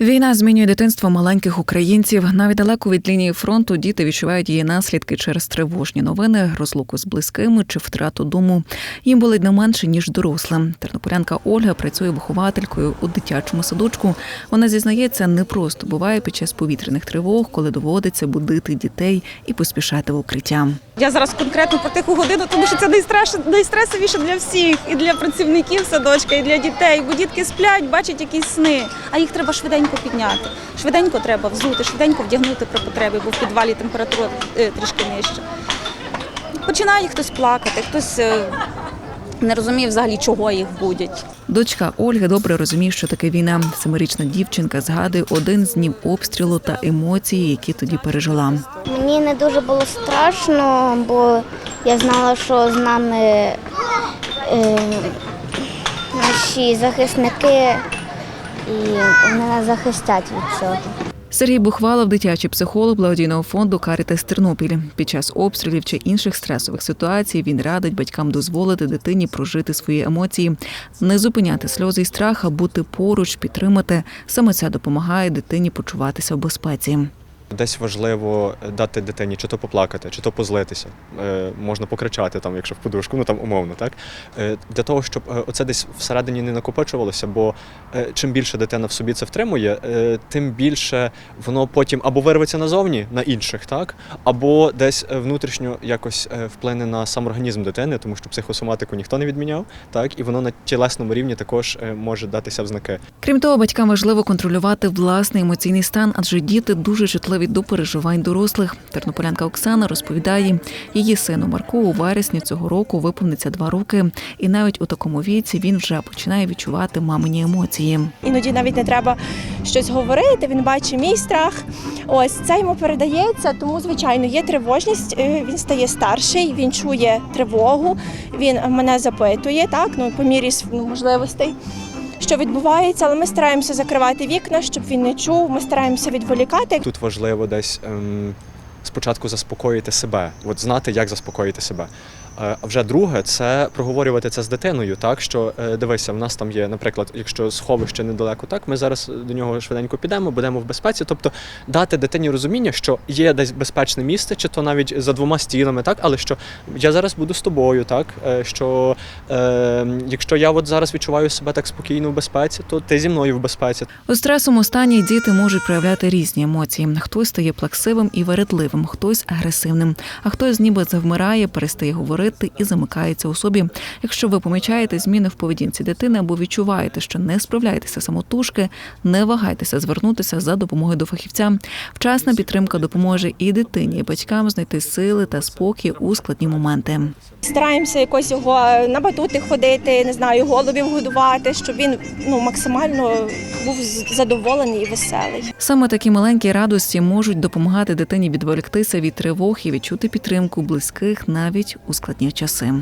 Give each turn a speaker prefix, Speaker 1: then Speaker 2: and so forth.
Speaker 1: Війна змінює дитинство маленьких українців. Навіть далеко від лінії фронту діти відчувають її наслідки через тривожні новини, розлуку з близькими чи втрату дому. Їм болить не менше ніж дорослим. Тернополянка Ольга працює вихователькою у дитячому садочку. Вона зізнається, не просто буває під час повітряних тривог, коли доводиться будити дітей і поспішати в укриття.
Speaker 2: Я зараз конкретно про тиху годину, тому що це найстресовіше для всіх, і для працівників садочка, і для дітей. Бо дітки сплять, бачать якісь сни, а їх треба швиденько підняти. Швиденько треба взути, швиденько вдягнути при потребі, бо в підвалі температура е, трішки нижча. Починає хтось плакати, хтось е, не розуміє взагалі, чого їх будять.
Speaker 1: Дочка Ольги добре розуміє, що таке війна. Семирічна дівчинка згадує один з днів обстрілу та емоції, які тоді пережила.
Speaker 3: Мені не дуже було страшно, бо я знала, що з нами е, наші захисники і мене захистять від цього.
Speaker 1: Сергій Бухвалов, дитячий психолог благодійного фонду Карітас Тернопіль. Під час обстрілів чи інших стресових ситуацій він радить батькам дозволити дитині прожити свої емоції, не зупиняти сльози і страх, а бути поруч, підтримати. Саме це допомагає дитині почуватися в безпеці.
Speaker 4: Десь важливо дати дитині чи то поплакати, чи то позлитися. Е, можна покричати, там, якщо в подушку, ну там умовно, так? Е, для того, щоб е, оце десь всередині не накопичувалося, бо е, чим більше дитина в собі це втримує, е, тим більше воно потім або вирветься назовні на інших, так? або десь е, внутрішньо якось е, вплине на сам організм дитини, тому що психосоматику ніхто не відміняв, так? і воно на тілесному рівні також може датися в знаки.
Speaker 1: Крім того, батькам важливо контролювати власний емоційний стан, адже діти дуже чутливі до переживань дорослих. Тернополянка Оксана розповідає, її сину Марку у вересні цього року виповниться два роки, і навіть у такому віці він вже починає відчувати мамині емоції.
Speaker 5: Іноді навіть не треба щось говорити. Він бачить мій страх. Ось це йому передається. Тому, звичайно, є тривожність. е, Він стає старший, він чує тривогу, він мене запитує, так ну по мірі ну, можливостей. Що відбувається, але ми стараємося закривати вікна, щоб він не чув. Ми стараємося відволікати.
Speaker 4: Тут важливо десь ем, спочатку заспокоїти себе, от знати, як заспокоїти себе. Вже друге, це проговорювати це з дитиною, так що е, дивися, в нас там є, наприклад, якщо сховище недалеко, так ми зараз до нього швиденько підемо, будемо в безпеці. Тобто дати дитині розуміння, що є десь безпечне місце, чи то навіть за двома стінами, так, але що я зараз буду з тобою, так е, що е, якщо я от зараз відчуваю себе так спокійно в безпеці, то ти зі мною в безпеці.
Speaker 1: У стресовому стані діти можуть проявляти різні емоції. Хтось стає плаксивим і вередливим, хтось агресивним, а хтось ніби завмирає, перестає говорити і замикається у собі. Якщо ви помічаєте зміни в поведінці дитини або відчуваєте, що не справляєтеся самотужки, не вагайтеся звернутися за допомогою до фахівця. Вчасна підтримка допоможе і дитині, і батькам знайти сили та спокій у складні моменти.
Speaker 5: Стараємося якось його на батути ходити, не знаю, голубів годувати, щоб він ну максимально був задоволений і веселий.
Speaker 1: Саме такі маленькі радості можуть допомагати дитині відволіктися від тривог і відчути підтримку близьких навіть у складні часи.